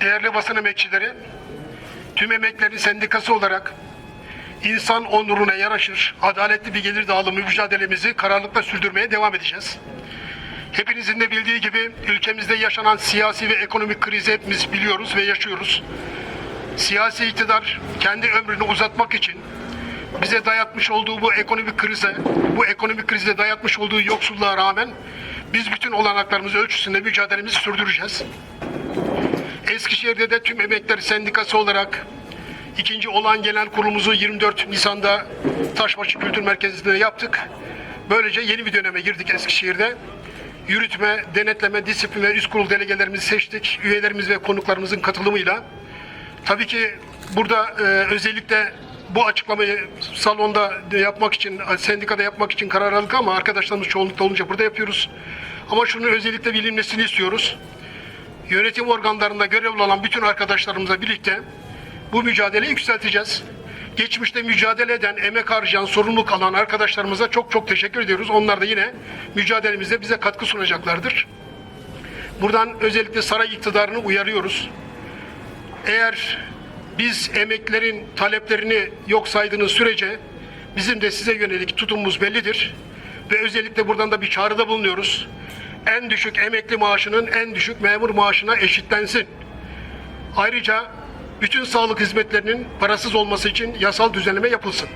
değerli basın emekçileri, tüm emekleri sendikası olarak insan onuruna yaraşır, adaletli bir gelir dağılımı mücadelemizi kararlılıkla sürdürmeye devam edeceğiz. Hepinizin de bildiği gibi ülkemizde yaşanan siyasi ve ekonomik krizi hepimiz biliyoruz ve yaşıyoruz. Siyasi iktidar kendi ömrünü uzatmak için bize dayatmış olduğu bu ekonomik krize, bu ekonomik krizde dayatmış olduğu yoksulluğa rağmen biz bütün olanaklarımız ölçüsünde mücadelemizi sürdüreceğiz. Eskişehir'de de tüm emekler sendikası olarak ikinci olan genel kurulumuzu 24 Nisan'da Taşbaşı Kültür Merkezi'nde yaptık. Böylece yeni bir döneme girdik Eskişehir'de. Yürütme, denetleme, disiplin ve üst kurul delegelerimizi seçtik. Üyelerimiz ve konuklarımızın katılımıyla. Tabii ki burada e, özellikle bu açıklamayı salonda yapmak için, sendikada yapmak için karar aldık ama arkadaşlarımız çoğunlukta olunca burada yapıyoruz. Ama şunu özellikle bilinmesini istiyoruz. Yönetim organlarında görevli olan bütün arkadaşlarımızla birlikte bu mücadeleyi yükselteceğiz. Geçmişte mücadele eden, emek harcayan, sorumluluk alan arkadaşlarımıza çok çok teşekkür ediyoruz. Onlar da yine mücadelemizde bize katkı sunacaklardır. Buradan özellikle saray iktidarını uyarıyoruz. Eğer biz emeklerin taleplerini yok saydığınız sürece bizim de size yönelik tutumumuz bellidir. Ve özellikle buradan da bir çağrıda bulunuyoruz. En düşük emekli maaşının en düşük memur maaşına eşitlensin. Ayrıca bütün sağlık hizmetlerinin parasız olması için yasal düzenleme yapılsın.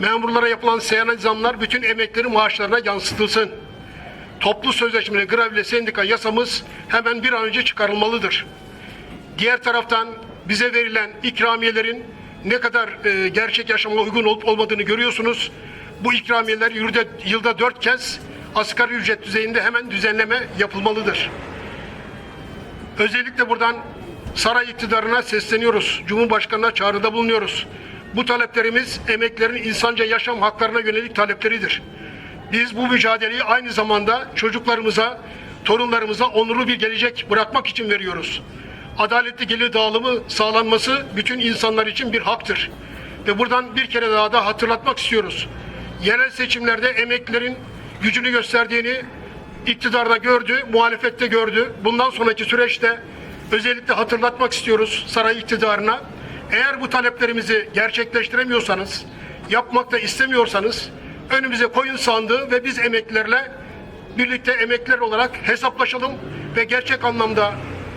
Memurlara yapılan seyahat zamlar bütün emekleri maaşlarına yansıtılsın. Toplu sözleşmeli grevle sendika yasamız hemen bir an önce çıkarılmalıdır. Diğer taraftan bize verilen ikramiyelerin ne kadar e, gerçek yaşama uygun olup olmadığını görüyorsunuz. Bu ikramiyeler yılda, yılda dört kez asgari ücret düzeyinde hemen düzenleme yapılmalıdır. Özellikle buradan saray iktidarına sesleniyoruz. Cumhurbaşkanına çağrıda bulunuyoruz. Bu taleplerimiz emeklerin insanca yaşam haklarına yönelik talepleridir. Biz bu mücadeleyi aynı zamanda çocuklarımıza, torunlarımıza onurlu bir gelecek bırakmak için veriyoruz. Adaletli gelir dağılımı sağlanması bütün insanlar için bir haktır. Ve buradan bir kere daha da hatırlatmak istiyoruz. Yerel seçimlerde emeklilerin gücünü gösterdiğini iktidarda gördü, muhalefette gördü. Bundan sonraki süreçte özellikle hatırlatmak istiyoruz saray iktidarına. Eğer bu taleplerimizi gerçekleştiremiyorsanız, yapmak da istemiyorsanız önümüze koyun sandığı ve biz emeklilerle birlikte emekliler olarak hesaplaşalım ve gerçek anlamda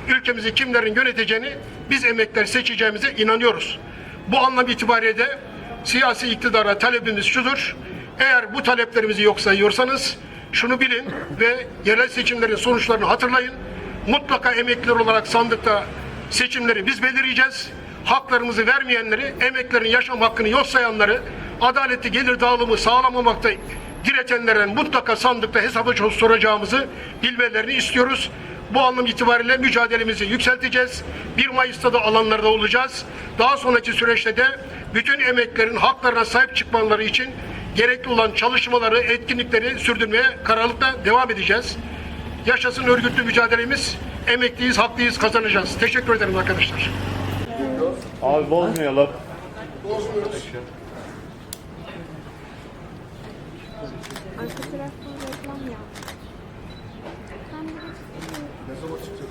ülkemizi kimlerin yöneteceğini biz emekliler seçeceğimize inanıyoruz. Bu anlam itibariyle de siyasi iktidara talebimiz şudur. Eğer bu taleplerimizi yok sayıyorsanız şunu bilin ve yerel seçimlerin sonuçlarını hatırlayın. Mutlaka emekliler olarak sandıkta seçimleri biz belirleyeceğiz. Haklarımızı vermeyenleri, emeklerin yaşam hakkını yok sayanları, adaletli gelir dağılımı sağlamamakta diretenlerden mutlaka sandıkta hesabı soracağımızı bilmelerini istiyoruz. Bu anlam itibariyle mücadelemizi yükselteceğiz. 1 Mayıs'ta da alanlarda olacağız. Daha sonraki süreçte de bütün emeklerin haklarına sahip çıkmaları için gerekli olan çalışmaları, etkinlikleri sürdürmeye kararlılıkla devam edeceğiz. Yaşasın örgütlü mücadelemiz. Emekliyiz, haklıyız, kazanacağız. Teşekkür ederim arkadaşlar. Abi bozmayalım. Arka taraftan reklam de- Ne zaman çıkacak?